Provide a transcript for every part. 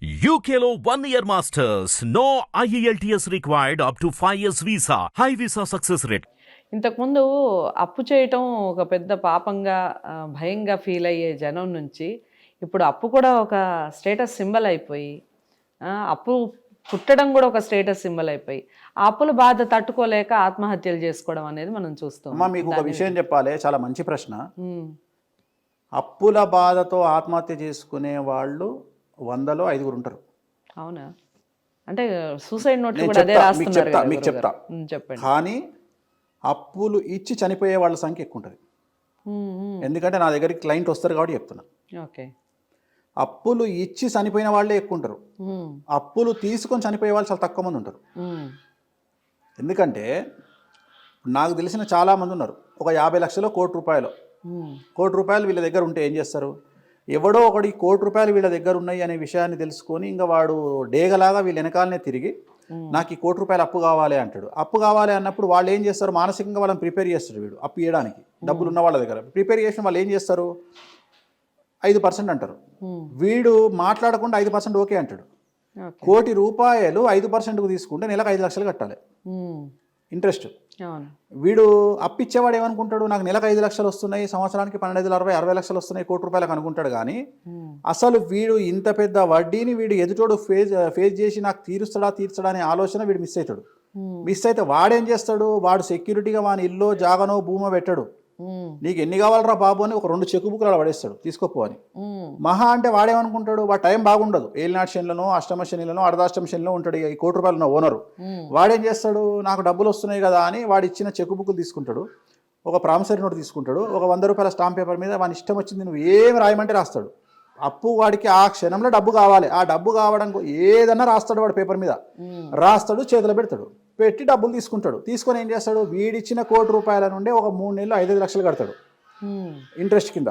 One year masters. No E IELTS required up to 5 years visa. High visa success rate. ఇంతకుముందు అప్పు చేయటం ఒక పెద్ద పాపంగా భయంగా ఫీల్ అయ్యే జనం నుంచి ఇప్పుడు అప్పు కూడా ఒక స్టేటస్ సింబల్ అయిపోయి అప్పు పుట్టడం కూడా ఒక స్టేటస్ సింబల్ అయిపోయి ఆ అప్పుల బాధ తట్టుకోలేక ఆత్మహత్యలు చేసుకోవడం అనేది మనం చూస్తాం అమ్మ మీకు ఒక విషయం చెప్పాలి చాలా మంచి ప్రశ్న అప్పుల బాధతో ఆత్మహత్య చేసుకునే వాళ్ళు వందలో ఐదుగురు ఉంటారు. అవునా? అంటే సూసైడ్ కూడా అదే చెప్తా, మీకు చెప్తా, మీకు. చెప్తా. చెప్పండి. కానీ అప్పులు ఇచ్చి చనిపోయే వాళ్ళ సంఖ్య ఎక్కువ ఉంటుంది. ఎందుకంటే నా దగ్గరికి క్లయింట్ వస్తారు కాబట్టి చెప్తున్నా. ఓకే. అప్పులు ఇచ్చి చనిపోయిన వాళ్ళే ఎక్కువ ఉంటారు. అప్పులు తీసుకొని చనిపోయే వాళ్ళు చాలా తక్కువ మంది ఉంటారు. ఎందుకంటే నాకు తెలిసిన చాలామంది ఉన్నారు. ఒక యాభై లక్షలు కోటి రూపాయలు. కోటి రూపాయలు వీళ్ళ దగ్గర ఉంటే ఏం చేస్తారు? ఎవడో ఒకటి కోటి రూపాయలు వీళ్ళ దగ్గర ఉన్నాయి అనే విషయాన్ని తెలుసుకొని ఇంకా వాడు డేగలాగా వీళ్ళ వెనకాలనే తిరిగి నాకు ఈ కోటి రూపాయలు అప్పు కావాలి అంటాడు. అప్పు కావాలి అన్నప్పుడు వాళ్ళు ఏం చేస్తారు? మానసికంగా వాళ్ళని ప్రిపేర్ చేస్తారు వీడు అప్పు ఇవ్వడానికి డబ్బులు ఉన్న వాళ్ళ దగ్గర. ప్రిపేర్ చేసిన వాళ్ళు ఏం చేస్తారు? ఐదు పర్సెంట్ అంటారు. వీడు మాట్లాడకుండా ఐదు పర్సెంట్ ఓకే అంటాడు. కోటి రూపాయలు ఐదు పర్సెంట్కు తీసుకుంటే నెలకు ఐదు లక్షలు కట్టాలి. ఇంట్రెస్ట్. వీడు అప్పిచ్చేవాడు ఏమనుకుంటాడు? నాకు నెలకు ఐదు లక్షలు వస్తున్నాయి సంవత్సరానికి పన్నెండు అరవై అరవై లక్షలు వస్తున్నాయి కోటి రూపాయలకు అనుకుంటాడు కానీ అసలు వీడు ఇంత పెద్ద వడ్డీని వీడు ఎదుటోడు ఫేస్ ఫేస్ చేసి నాకు తీరుస్తాడా తీర్చడా అనే ఆలోచన వీడు మిస్ అవుతాడు. మిస్ అయితే వాడేం చేస్తాడు? వాడు సెక్యూరిటీగా వాని ఇల్లు జాగనో భూమో పెట్టాడు. నీకు ఎన్ని కావాలరా బాబు అని ఒక రెండు చెక్కు బుక్లు అలా పడేస్తాడు. తీసుకోపో అని. మహా అంటే వాడేమనుకుంటాడు? వాడు టైం బాగుండదు. ఏలినాటి శనిలను అష్టమ శనిలను అర్ధాష్టమ శనిలో ఉంటాడు. ఈ కోటి రూపాయలు ఉన్న ఓనరు. వాడేం చేస్తాడు? నాకు డబ్బులు వస్తున్నాయి కదా అని వాడు ఇచ్చిన చెక్ బుక్లు తీసుకుంటాడు. ఒక ప్రామిసరీ నోట్ తీసుకుంటాడు. ఒక వంద రూపాయల స్టాంప్ పేపర్ మీద వాని ఇష్టం వచ్చింది నువ్వు ఏం రాయమంటే రాస్తాడు. అప్పు వాడికి ఆ క్షణంలో డబ్బు కావాలి. ఆ డబ్బు కావడం ఏదన్నా రాస్తాడు వాడు పేపర్ మీద. రాస్తాడు చేతిలో పెడతాడు. పెట్టి డబ్బులు తీసుకుంటాడు. తీసుకొని ఏం చేస్తాడు? వీడిచ్చిన కోటి రూపాయల నుండి ఒక మూడు నెలలు ఐదైదు లక్షలు కడతాడు. ఇంట్రెస్ట్ కింద.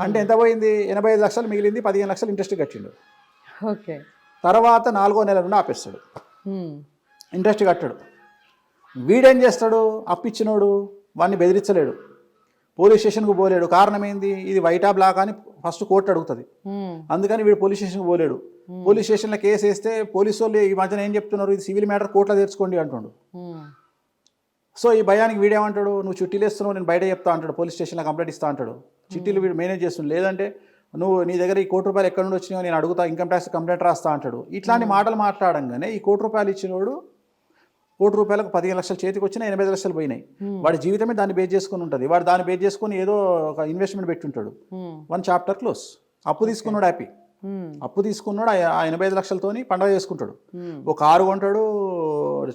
అంటే ఎంత పోయింది? ఎనభై ఐదు లక్షలు మిగిలింది పదిహేను లక్షలు ఇంట్రెస్ట్ కట్టిండు. ఓకే. తర్వాత నాలుగో నెల నుండి ఆపేస్తాడు. ఇంట్రెస్ట్ కట్టాడు. వీడేం చేస్తాడు? అప్పిచ్చినోడు వాడిని బెదిరించలేడు. పోలీస్ స్టేషన్కు పోలేడు. కారణం ఏంది? ఇది వైటా బ్లాక్ అని ఫస్ట్ కోర్టు అడుగుతుంది. అందుకని వీడు పోలీస్ స్టేషన్కి పోలేడు. పోలీస్ స్టేషన్లో కేసు వేస్తే పోలీసు వాళ్ళు ఈ మధ్యన ఏం చెప్తున్నారు? ఇది సివిల్ మ్యాటర్ కోర్టులో తెచ్చుకోండి అంటుండు. సో ఈ భయానికి వీడేమంటాడు? నువ్వు చిట్టీలు వేస్తున్నావు నేను బయట చెప్తా అంటాడు. పోలీస్ స్టేషన్లో కంప్లైంట్ ఇస్తా అంటాడు. చిట్టీలు వీడు మేనేజ్ చేస్తుంది లేదంటే నువ్వు నీ దగ్గర ఈ కోటి రూపాయలు ఎక్కడి నుండి వచ్చినాయో నేను అడుగుతా ఇన్కమ్ ట్యాక్స్ కంప్లైంట్ రాస్తా అంటాడు. ఇట్లాంటి మాటలు మాట్లాడంగానే ఈ కోటి రూపాయలు ఇచ్చినోడు కోటి రూపాయలకు పదిహేను లక్షలు చేతికి వచ్చినా ఎనభై ఐదు లక్షలు పోయినాయి. వాడి జీవితమే దాన్ని బేస్ చేసుకుని ఉంటుంది. వాడు దాన్ని బేస్ చేసుకుని ఏదో ఒక ఇన్వెస్ట్మెంట్ పెట్టుంటాడు. వన్ చాప్టర్ క్లోజ్ అప్పు తీసుకున్నాడు హ్యాపీ అప్పు తీసుకున్నాడు ఆ- ఎనభై ఐదు లక్షలతోని పండగ చేసుకుంటాడు. ఒక కారు కొంటాడు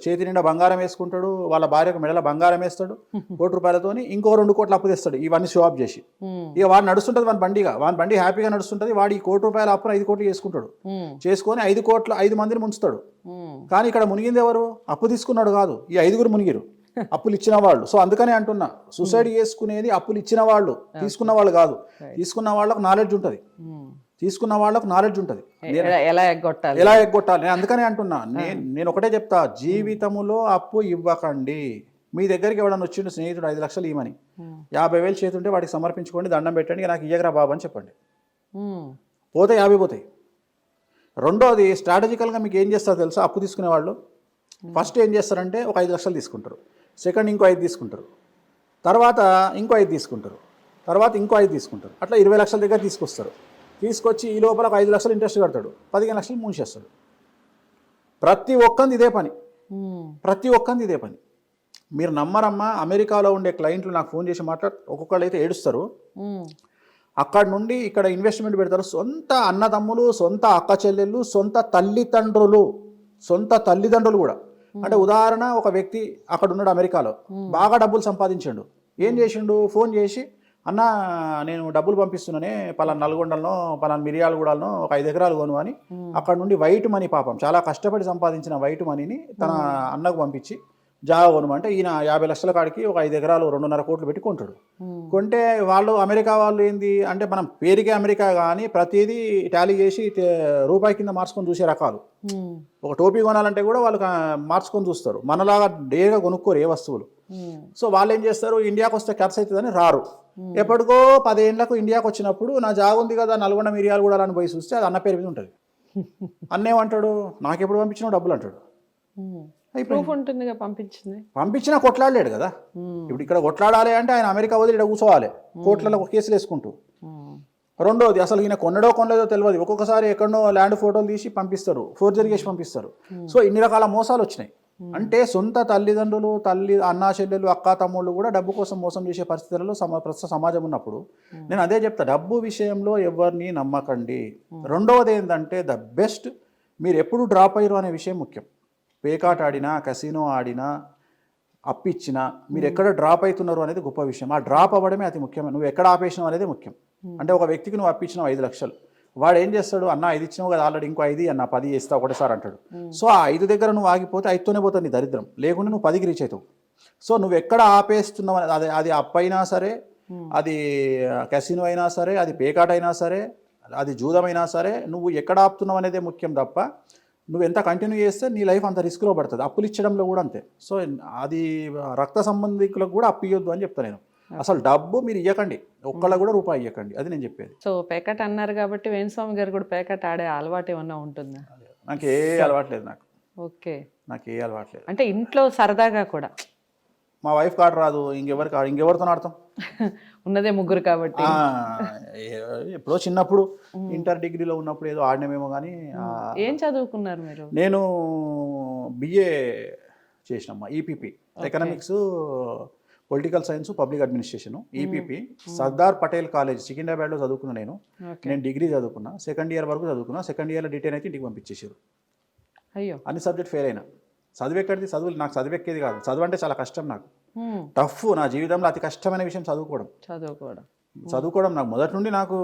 చేతి నిండా బంగారం వేసుకుంటాడు వాళ్ళ భార్యకు మెడల బంగారం వేస్తాడు కోటి రూపాయలతోని ఇంకో రెండు కోట్లు అప్పు తెస్తాడు ఇవన్నీ షో ఆఫ్ చేసి. ఉమ్, ఇక వాడు నడుస్తుంటుంది వాని బండిగా వాని బండి హ్యాపీగా నడుస్తుంటుంది వాడు ఈ కోటి రూపాయల అప్పును ఐదు కోట్లు చేసుకుంటాడు. ఉమ్, చేసుకొని ఐదు కోట్ల ఐదు మందిని ముంచుతాడు. ఉమ్, కానీ ఇక్కడ మునిగింది ఎవరు? అప్పు తీసుకున్నాడు కాదు ఈ ఐదుగురు మునిగిరు. అప్పులు ఇచ్చిన వాళ్ళు. సో అందుకనే అంటున్నా సూసైడ్ చేసుకునేది అప్పులు ఇచ్చిన వాళ్ళు తీసుకున్న వాళ్ళు కాదు. తీసుకున్న వాళ్ళకు నాలెడ్జ్ ఉంటుంది. తీసుకున్న వాళ్ళకు నాలెడ్జ్ ఉంటుంది. ఎలా ఎగ్గొట్టాలి? ఎలా ఎగ్గొట్టాలి? నేను అందుకనే అంటున్నా. నేను నేను ఒకటే చెప్తా. జీవితములో అప్పు ఇవ్వకండి. మీ దగ్గరికి ఎవడన్నా వచ్చిండు స్నేహితుడు ఐదు లక్షలు ఇవ్వమని. యాభై వేలు చేతుంటే వాడికి సమర్పించుకోండి దండం పెట్టండి నాకు ఇయ్యగరా బాబు అని చెప్పండి. పోతే యాభై పోతాయి. రెండోది స్ట్రాటజికల్గా మీకు ఏం చేస్తారో తెలుసా? అప్పు తీసుకునే వాళ్ళు? ఫస్ట్ ఏం చేస్తారంటే ఒక ఐదు లక్షలు తీసుకుంటారు. సెకండ్ ఇంకో ఐదు తీసుకుంటారు. తర్వాత ఇంకో ఐదు తీసుకుంటారు. తర్వాత ఇంకో ఐదు తీసుకుంటారు. అట్లా ఇరవై లక్షల దగ్గర తీసుకొస్తారు. తీసుకొచ్చి ఈ లోపల ఒక ఐదు లక్షలు ఇంట్రెస్ట్ కడతాడు. పదిహేను లక్షలు మూసేస్తాడు. ప్రతి ఒక్కంది ఇదే పని. ప్రతి ఒక్కంది ఇదే పని. మీరు నమ్మరమ్మా అమెరికాలో ఉండే క్లయింట్లు నాకు ఫోన్ చేసి మాట్లాడు ఒక్కొక్కళ్ళు అయితే ఏడుస్తారు. అక్కడ నుండి ఇక్కడ ఇన్వెస్ట్మెంట్ పెడతారు. సొంత అన్నదమ్ములు సొంత అక్క చెల్లెళ్ళు సొంత తల్లిదండ్రులు సొంత తల్లిదండ్రులు కూడా. అంటే ఉదాహరణ ఒక వ్యక్తి అక్కడ ఉన్నాడు అమెరికాలో. బాగా డబ్బులు సంపాదించాడు. ఏం చేసిండు? ఫోన్ చేసి అన్న నేను డబ్బులు పంపిస్తున్నానే పలానా నల్గొండలను పలానా మిరియాలగూడలను ఒక ఐదు ఎకరాలు కొను అని. అక్కడ నుండి వైట్ మనీ పాపం చాలా కష్టపడి సంపాదించిన వైట్ మనీని తన అన్నకు పంపించి జాగా కొనమంటే ఈయన యాభై లక్షల కాడికి ఒక ఐదు ఎకరాలు రెండున్నర కోట్లు పెట్టి కొంటాడు. కొంటే వాళ్ళు అమెరికా వాళ్ళు ఏంది అంటే మనం పేరుకే అమెరికా కానీ ప్రతిదీ టాలీ చేసి రూపాయి కింద మార్చుకొని చూసే రకాలు. ఒక టోపీ కొనాలంటే కూడా వాళ్ళు మార్చుకొని చూస్తారు. మనలాగా డేగా కొనుక్కోరు ఏ వస్తువులు. సో వాళ్ళు ఏం చేస్తారు ఇండియాకి వస్తే ఖర్చు అవుతుందని రారు. ఎప్పటికో పదేళ్ళకు ఇండియాకి వచ్చినప్పుడు నా జాగ ఉంది కదా నల్గొండ మిరియాలు కూడా అని పోయి చూస్తే అది అన్న పేరు మీద ఉంటుంది. అన్నేమంటాడు నాకెప్పుడు పంపించినావు డబ్బులు? అంటాడు. ప్రూఫ్ ఉంటుందిగా పంపించింది. పంపించినా కొట్లాడలేడు కదా. ఉమ్, ఇప్పుడు ఇక్కడ కొట్లాడాలి అంటే ఆయన అమెరికా వదిలి ఇక్కడ కూర్చోవాలి. కోట్లలో ఒక కేసులు వేసుకుంటూ. రెండోది అసలు ఈయన కొన్నడో కొనలేదో తెలియదు ఒక్కొక్కసారి ఎక్కడో ల్యాండ్ ఫోటోలు తీసి పంపిస్తారు. ఫోర్జరీ చేసి పంపిస్తారు. సో ఇన్ని రకాల మోసాలు వచ్చినాయి. అంటే సొంత తల్లిదండ్రులు తల్లి అన్నా చెల్లెలు అక్క తమ్ముళ్ళు కూడా డబ్బు కోసం మోసం చేసే పరిస్థితులలో సమ ప్రస్తుత సమాజం ఉన్నప్పుడు నేను అదే చెప్తా డబ్బు విషయంలో ఎవరిని నమ్మకండి. రెండవది ఏంటంటే ద బెస్ట్ మీరు ఎప్పుడు డ్రాప్ అయ్యారు అనే విషయం ముఖ్యం. పేకాట ఆడినా కసినో ఆడినా అప్పిచ్చినా మీరు ఎక్కడ డ్రాప్ అవుతున్నారు అనేది గొప్ప విషయం. ఆ డ్రాప్ అవ్వడమే అతి ముఖ్యమైన నువ్వు ఎక్కడ ఆపేసినావు అనేది ముఖ్యం. అంటే ఒక వ్యక్తికి నువ్వు అప్పించినావు ఐదు లక్షలు. వాడు ఏం చేస్తాడు? అన్న ఐదు ఇచ్చినావు కదా ఆల్రెడీ ఇంకో ఐదు అన్న పది ఇస్తా ఒకటేసారి అంటాడు. సో ఆ ఐదు దగ్గర నువ్వు ఆగిపోతే ఐదుతోనే పోతుంది నీ దరిద్రం. లేకుంటే నువ్వు పదికి రీచ్ అవుతావు. సో నువ్వు ఎక్కడ ఆపేస్తున్నావు అనేది అది అది అప్ అయినా సరే అది కెసినో అయినా సరే అది పేకాట అయినా సరే అది జూదమైనా సరే నువ్వు ఎక్కడ ఆపుతున్నావు అనేదే ముఖ్యం తప్ప నువ్వు ఎంత కంటిన్యూ చేస్తే నీ లైఫ్ అంత రిస్క్లో పడుతుంది. అప్పులు ఇచ్చడంలో కూడా అంతే. సో అది రక్త సంబంధికులకు కూడా అప్పు ఇవ్వద్దు అని చెప్తాను నేను. అసలు డబ్బు మీరు ఇవ్వకండి ఒక్కళ్ళ కూడా రూపాయి ఇవ్వకండి అది నేను చెప్పేది. సో పేకట్ అన్నారు కాబట్టి వేణుస్వామి గారు కూడా పేకట్ ఆడే అలవాటు ఏమన్నా ఉంటుందా? నాకు ఏ అలవాట్లేదు నాకు. ఓకే. నాకు ఏ అలవాట్లేదు అంటే ఇంట్లో సరదాగా కూడా. మా వైఫ్ కార్డు రాదు. ఇంకెవరికి ఇంకెవరితో ఆడతాం. ఉన్నదే ముగ్గురు కాబట్టి. ఎప్పుడో చిన్నప్పుడు ఇంటర్ డిగ్రీలో ఉన్నప్పుడు ఏదో ఆడినామేమో కానీ ఏం చదువుకున్నారు మీరు? నేను BA చేసినమ్మా EPP economics political science public administration EPP Sardar Patel college సికింద్రాబాద్లో చదువుకున్నా నేను. నేను డిగ్రీ చదువుకున్నా సెకండ్ ఇయర్ వరకు చదువుకున్నా సెకండ్ ఇయర్లో డిటైన్ అయితే ఇంటికి పంపించేసారు అయ్యో. అన్ని సబ్జెక్ట్ ఫెయిల్ అయినా. చదువు ఎక్కడిది చదువు నాకు చదువు ఎక్కేది కాదు. చదువు అంటే చాలా కష్టం నాకు. టఫ్ నా జీవితంలో అతి కష్టమైన విషయం చదువుకోవడం. చదువుకోవడం. చదువుకోవడం నాకు మొదటి నుండి నాకు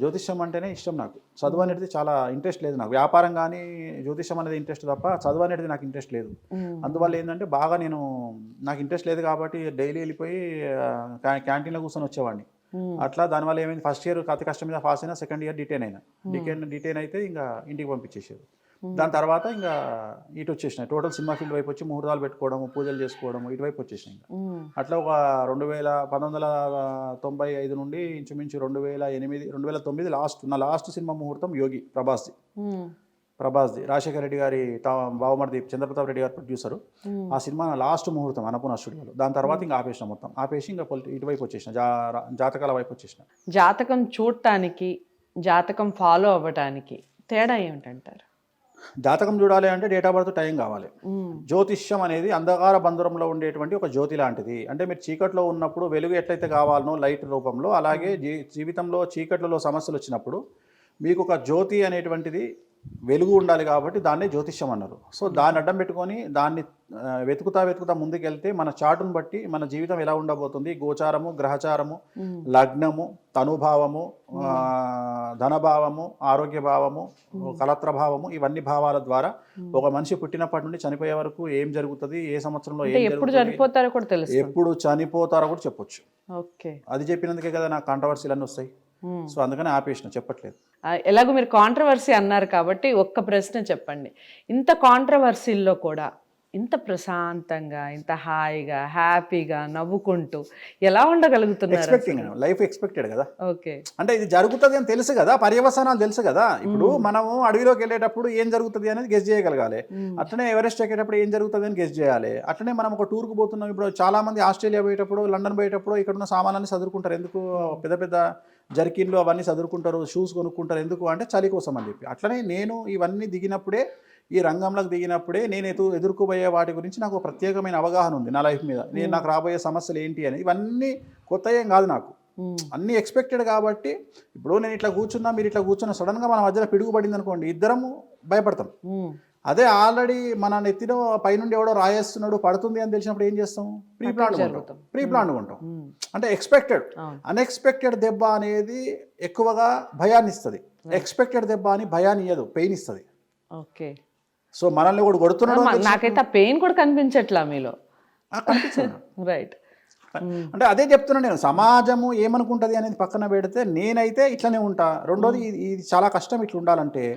జ్యోతిష్యం అంటేనే ఇష్టం నాకు. చదువు అనేది చాలా ఇంట్రెస్ట్ లేదు నాకు. వ్యాపారం కానీ జ్యోతిష్యం అనేది ఇంట్రెస్ట్ తప్ప చదువు అనేది నాకు ఇంట్రెస్ట్ లేదు. అందువల్ల ఏంటంటే బాగా నేను నాకు ఇంట్రెస్ట్ లేదు కాబట్టి డైలీ వెళ్ళిపోయి క్యాంటీన్లో కూర్చొని వచ్చేవాడిని. అట్లా దానివల్ల ఏమైంది? ఫస్ట్ ఇయర్ అతి కష్టం మీద పాస్ అయినా సెకండ్ ఇయర్ డిటైన్ అయినా. డిటైన్ డిటైన్ అయితే ఇంకా ఇంటికి పంపించేసారు దాని తర్వాత ఇంకా ఇటు వచ్చేసిన టోటల్ సినిమా ఫీల్డ్ వైపు వచ్చి ముహూర్తాలు పెట్టుకోవడం పూజలు చేసుకోవడం ఇటువైపు వచ్చేసిన ఇంకా. హ్మ్, అట్లా ఒక రెండు వేల పంతొమ్మిది వందల తొంభై ఐదు నుండి ఇంచుమించు రెండు వేల ఎనిమిది రెండు వేల తొమ్మిది లాస్ట్ నా లాస్ట్ సినిమా ముహూర్తం యోగి ప్రభాస్ది. ప్రభాస్ది. రాజశేఖర రెడ్డి గారి తా- బావమరిది చంద్రప్రతాప్ రెడ్డి గారి ప్రొడ్యూసరు. ఆ సినిమా నా లాస్ట్ ముహూర్తం అన్నపూర్ణ స్టూడియోలో. దాని తర్వాత ఇంకా ఆపేసిన మొత్తం. ఆపేసి ఇంకా పొలిటి ఇటువైపు వచ్చేసిన జాతకాల వైపు వచ్చేసిన. జాతకం చూడటానికి జాతకం ఫాలో అవ్వటానికి తేడా ఏమిటంటారు? జాతకం చూడాలి అంటే డేట్ ఆఫ్ బర్త్ టైం కావాలి. జ్యోతిష్యం అనేది అంధకార బంధురంలో ఉండేటువంటి ఒక జ్యోతి లాంటిది. అంటే మీరు చీకట్లో ఉన్నప్పుడు వెలుగు ఎట్లయితే కావాలనో లైట్ రూపంలో అలాగే జీ జీవితంలో చీకట్లలో సమస్యలు వచ్చినప్పుడు మీకు ఒక జ్యోతి అనేటువంటిది వెలుగు ఉండాలి కాబట్టి దాన్నే జ్యోతిష్యం అన్నారు. సో దాన్ని అడ్డం పెట్టుకొని దాన్ని వెతుకుతా వెతుకుతా ముందుకెళ్తే మన చాటును బట్టి మన జీవితం ఎలా ఉండబోతుంది? గోచారము గ్రహచారము లగ్నము తనుభావము ధనభావము ఆరోగ్య భావము కలత్ర భావము ఇవన్నీ భావాల ద్వారా ఒక మనిషి పుట్టినప్పటి నుండి చనిపోయే వరకు ఏం జరుగుతుంది? ఏ సంవత్సరంలో ఎప్పుడు చనిపోతారో కూడా తెలుస్తుంది. ఎప్పుడు చనిపోతారో కూడా చెప్పొచ్చు. ఓకే. అది చెప్పినందుకే కదా నాకు కాంట్రవర్సీలు అన్నీ వస్తాయి. సో అందుకని ఆపేసిన చెప్పట్లేదు. ఎలాగో మీరు కాంట్రవర్సీ అన్నారు కాబట్టి ఒక్క ప్రశ్న చెప్పండి. ఇంత కాంట్రవర్సీల్లో కూడా ఇంత ప్రశాంతంగా ఇంత హాయిగా హ్యాపీగా నవ్వుకుంటూ ఎలా ఉండగలుగుతున్నారు ఎక్స్పెక్టింగ్ లైఫ్ ఎక్స్పెక్టెడ్ కదా. ఓకే. అంటే ఇది జరుగుతుంది అని తెలుసు కదా పర్యవసానాలు తెలుసు కదా. ఇప్పుడు మనము అడవిలోకి వెళ్ళేటప్పుడు ఏం జరుగుతుంది అనేది గెస్ చేయగలగాలి. అట్లనే ఎవరెస్ట్ ఎక్కేటప్పుడు ఏం జరుగుతుంది అని గెస్ చేయాలి. అట్లనే మనం ఒక టూర్కి పోతున్నాం ఇప్పుడు చాలా మంది ఆస్ట్రేలియా పోయేటప్పుడు లండన్ పోయేటప్పుడు ఇక్కడ ఉన్న సామాన్లన్నీ చదువుకుంటారు ఎందుకు? పెద్ద పెద్ద జర్కిన్లు అవన్నీ చదువుకుంటారు షూస్ కొనుక్కుంటారు. ఎందుకు అంటే చలి కోసం అని చెప్పి. అట్లనే నేను ఇవన్నీ దిగినప్పుడే ఈ రంగంలోకి దిగినప్పుడే నేను ఎదు ఎదుర్కోబోయే వాటి గురించి నాకు ప్రత్యేకమైన అవగాహన ఉంది నా లైఫ్ మీద. నేను నాకు రాబోయే సమస్యలు ఏంటి అని. ఇవన్నీ కొత్త ఏం కాదు నాకు. హ్మ్, అన్నీ ఎక్స్పెక్టెడ్ కాబట్టి ఇప్పుడు నేను ఇట్లా కూర్చున్నా మీరు ఇట్లా కూర్చున్నా సడన్గా మన మధ్యలో పిడుగు పడింది అనుకోండి ఇద్దరము భయపడతాం. హ్మ్. అదే ఆల్రెడీ మన నెత్తిలో పైనుండి ఎవడో రాయేస్తున్నాడు పడుతుంది అని తెలిసినప్పుడు ఏం చేస్తాం? Pre plan. ప్రీ ప్లాన్ ఉంటాం. అంటే ఎక్స్పెక్టెడ్ అన్ఎక్స్పెక్టెడ్ దెబ్బ అనేది ఎక్కువగా భయాన్ని ఇస్తుంది ఎక్స్పెక్టెడ్ దెబ్బ అని భయాన్ని ఇయ్యదు పెయిన్ ఇస్తుంది ఓకే. సో మనల్ని కూడా కొడుతున్నాడు నాకైతే పెయిన్ కూడా కనిపించట్లా మీలో? కనిపిస్తుంది రైట్ అంటే అదే చెప్తున్నా నేను సమాజము ఏమనుకుంటది అనేది పక్కన పెడితే నేనైతే ఇట్లనే ఉంటా. రెండోది ఇది- చాలా కష్టం ఇట్లా ఉండాలంటే.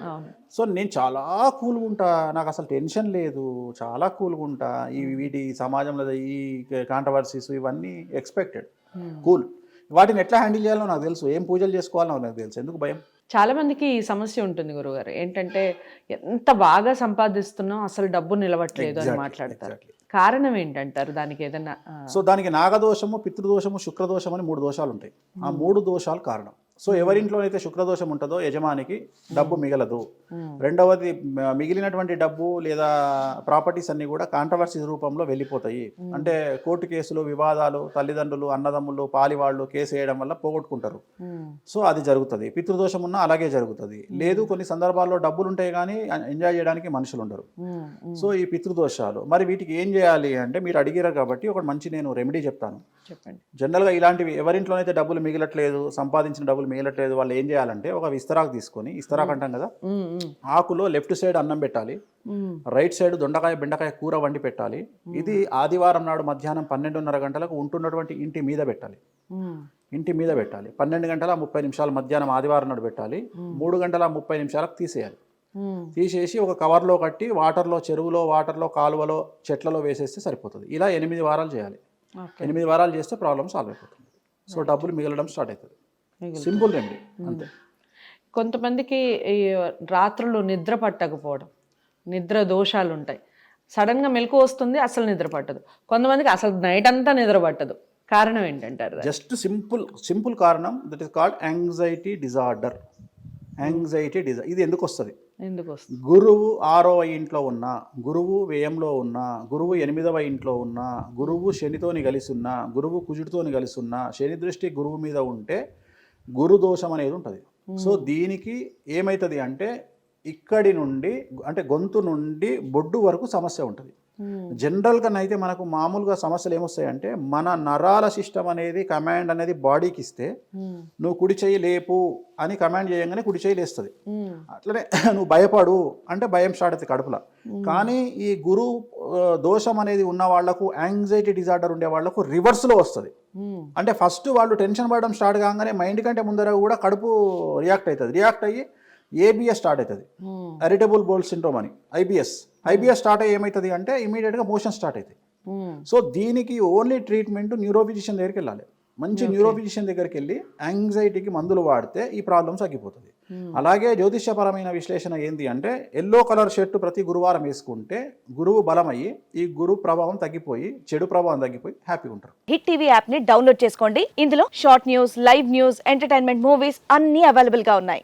సో నేను చాలా కూల్గా ఉంటా. నాకు అసలు టెన్షన్ లేదు. చాలా కూల్గా ఉంటా. ఈ వీటి సమాజంలో ఈ కాంట్రవర్సీస్ ఇవన్నీ ఎక్స్పెక్టెడ్. కూల్. వాటిని ఎట్లా హ్యాండిల్ చేయాలో నాకు తెలుసు. ఏం పూజలు చేసుకోవాలో నాకు తెలుసు. ఎందుకు భయం? చాలా మందికి ఈ సమస్య ఉంటుంది గురుగారు ఏంటంటే ఎంత బాగా సంపాదిస్తున్నాం అసలు డబ్బు నిలవట్లేదు అని మాట్లాడతారు. కారణం ఏంటంటారు? దానికి ఏదైనా సో దానికి నాగదోషము పితృదోషము శుక్రదోషం అని మూడు దోషాలు ఉంటాయి ఆ మూడు దోషాలు కారణం. సో ఎవరింట్లో అయితే శుక్రదోషం ఉంటుందో యజమానికి డబ్బు మిగలదు. రెండవది మిగిలినటువంటి డబ్బు లేదా ప్రాపర్టీస్ అన్ని కూడా కాంట్రవర్సీ రూపంలో వెళ్ళిపోతాయి. అంటే కోర్టు కేసులు వివాదాలు తల్లిదండ్రులు అన్నదమ్ములు పాలివాళ్ళు కేసు వేయడం వల్ల పోగొట్టుకుంటారు. సో అది జరుగుతుంది. పితృదోషం ఉన్నా అలాగే జరుగుతుంది. లేదు కొన్ని సందర్భాల్లో డబ్బులు ఉంటాయి కానీ ఎంజాయ్ చేయడానికి మనుషులు ఉండరు. సో ఈ పితృదోషాలు మరి వీటికి ఏం చేయాలి అంటే మీరు అడిగారు కాబట్టి ఒక మంచి నేను రెమెడీ చెప్తాను. చెప్పండి. జనరల్గా ఇలాంటివి ఎవరింట్లోనైతే డబ్బులు మిగలట్లేదు సంపాదించిన డబ్బులు మిగలట్లేదు వాళ్ళు ఏం చేయాలంటే ఒక విస్తరాకు తీసుకొని ఇస్తరాకు అంటాం కదా. ఆకులో లెఫ్ట్ సైడ్ అన్నం పెట్టాలి. రైట్ సైడ్ దొండకాయ బెండకాయ కూర వండి పెట్టాలి. ఇది ఆదివారం నాడు మధ్యాహ్నం పన్నెండున్నర గంటలకు ఉంటున్నటువంటి ఇంటి మీద పెట్టాలి. ఇంటి మీద పెట్టాలి. పన్నెండు గంటల ముప్పై నిమిషాలు మధ్యాహ్నం ఆదివారం నాడు పెట్టాలి. మూడు గంటల ముప్పై నిమిషాలకు తీసేయాలి. తీసేసి ఒక కవర్లో కట్టి వాటర్లో చెరువులో వాటర్లో కాలువలో చెట్లలో వేసేస్తే సరిపోతుంది. ఇలా ఎనిమిది వారాలు చేయాలి. ఎనిమిది వారాలు చేస్తే ప్రాబ్లం సాల్వ్ అయిపోతుంది. సో డబ్బులు మిగలడం స్టార్ట్ అవుతుంది. సింపుల్ రెమెడీ అంతే. కొంతమందికి రాత్రులు నిద్ర పట్టకపోవడం నిద్ర దోషాలు ఉంటాయి సడన్గా మెలకు వస్తుంది అసలు నిద్ర పట్టదు. కొంతమందికి అసలు నైట్ అంతా నిద్ర పట్టదు. కారణం ఏంటంటారు? జస్ట్ సింపుల్ సింపుల్ కారణం that is called anxiety disorder. Anxiety డిజా ఇది ఎందుకు వస్తుంది? ఎందుకు వస్తుంది? గురువు ఆరవ ఇంట్లో ఉన్న గురువు వ్యయంలో ఉన్న గురువు ఎనిమిదవ ఇంట్లో ఉన్న గురువు శనితోని కలిసి ఉన్న గురువు కుజుడితోని కలిసి ఉన్న శని దృష్టి గురువు మీద ఉంటే గురు దోషం అనేది ఉంటుంది సో దీనికి ఏమవుతుంది అంటే ఇక్కడి నుండి అంటే గొంతు నుండి బొడ్డు వరకు సమస్య ఉంటుంది. జనరల్గా అయితే మనకు మామూలుగా సమస్యలు ఏమొస్తాయంటే మన నరాల సిస్టమ్ అనేది కమాండ్ అనేది బాడీకి ఇస్తే మ్మ్. నువ్వు కుడి చేయి లేపు అని కమాండ్ చేయగానే కుడి చేయి లేస్తుంది మ్మ్. అట్లనే నువ్వు భయపడు అంటే భయం స్టార్ట్ అవుతుంది కడుపులో కానీ ఈ గురు దోషం అనేది ఉన్న వాళ్ళకు యాంగ్జైటీ డిజార్డర్ ఉండే వాళ్ళకు రివర్స్లో వస్తుంది. అంటే ఫస్ట్ వాళ్ళు టెన్షన్ పడడం స్టార్ట్ కాగానే మైండ్ కంటే ముందర కూడా కడుపు రియాక్ట్ అవుతుంది రియాక్ట్ అయ్యి ఏబిఎస్ స్టార్ట్ అవుతుంది. అరిటబుల్ బోల్ సిండ్రోమ్ అని ఐబిఎస్ ఐబిఎస్ స్టార్ట్ అయ్యి ఏమవుతుంది అంటే ఇమీడియట్గా మోషన్ స్టార్ట్ అవుతాయి మ్మ్. సో దీనికి ఓన్లీ ట్రీట్మెంట్ న్యూరోఫిజిషియన్ దగ్గరికి వెళ్ళాలి. మంచి న్యూరోఫిజిషియన్ దగ్గరికి వెళ్ళి యాంగ్జైటీకి మందులు వాడితే ఈ ప్రాబ్లం తగ్గిపోతుంది. అలాగే జ్యోతిష్యపరమైన విశ్లేషణ ఏంటి అంటే ఎల్లో కలర్ షర్ట్ ప్రతి గురువారం వేసుకుంటే గురువు బలమయ్యి ఈ గురు ప్రభావం తగ్గిపోయి చెడు ప్రభావం తగ్గిపోయి హ్యాపీగా ఉంటారు. హిట్ టీవీ యాప్ని డౌన్లోడ్ చేసుకోండి. ఇందులో short news live news entertainment movies అన్ని అవైలబుల్గా ఉన్నాయి.